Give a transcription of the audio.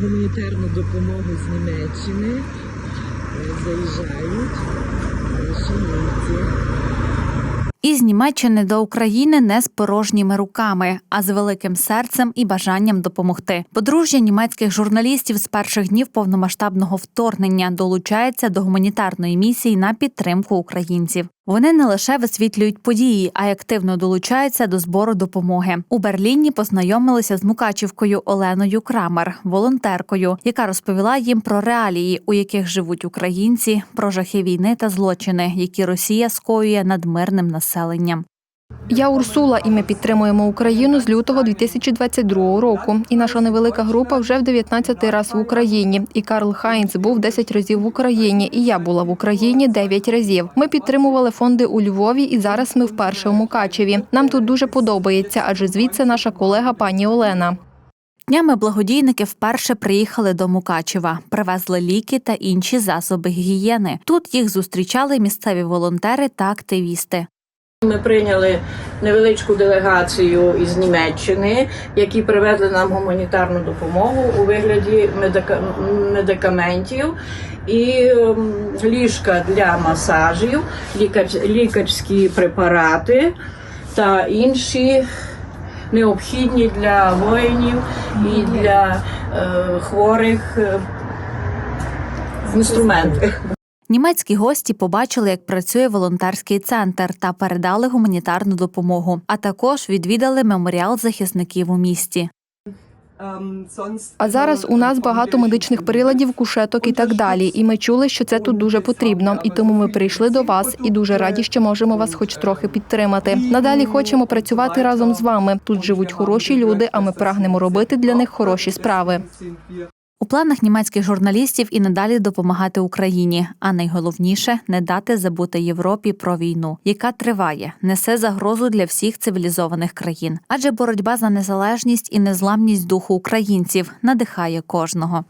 гуманітарну допомогу з Німеччини. Е, Заїжджають наші німці. Із Німеччини до України не з порожніми руками, а з великим серцем і бажанням допомогти. Подружжя німецьких журналістів з перших днів повномасштабного вторгнення долучається до гуманітарної місії на підтримку українців. Вони не лише висвітлюють події, а й активно долучаються до збору допомоги. У Берліні познайомилися з Мукачівкою Оленою Крамер, волонтеркою, яка розповіла їм про реалії, у яких живуть українці, про жахи війни та злочини, які Росія скоює над мирним населенням. Я Урсула, і ми підтримуємо Україну з лютого 2022 року. І наша невелика група вже в 19-й раз в Україні. І Карл Хайнц був 10 разів в Україні, і я була в Україні 9 разів. Ми підтримували фонди у Львові, і зараз ми вперше у Мукачеві. Нам тут дуже подобається, адже звідси наша колега пані Олена. Днями благодійники вперше приїхали до Мукачева, привезли ліки та інші засоби гігієни. Тут їх зустрічали місцеві волонтери та активісти. Ми прийняли невеличку делегацію із Німеччини, які привезли нам гуманітарну допомогу у вигляді медика- медикаментів і ем, ліжка для масажів, лікар- лікарські препарати та інші необхідні для воїнів і для е, хворих е, інструменти. Німецькі гості побачили, як працює волонтерський центр та передали гуманітарну допомогу. А також відвідали меморіал захисників у місті. А зараз у нас багато медичних приладів, кушеток і так далі. І ми чули, що це тут дуже потрібно. І тому ми прийшли до вас і дуже раді, що можемо вас хоч трохи підтримати. Надалі хочемо працювати разом з вами. Тут живуть хороші люди, а ми прагнемо робити для них хороші справи. У планах німецьких журналістів і надалі допомагати Україні, а найголовніше не дати забути Європі про війну, яка триває, несе загрозу для всіх цивілізованих країн. Адже боротьба за незалежність і незламність духу українців надихає кожного.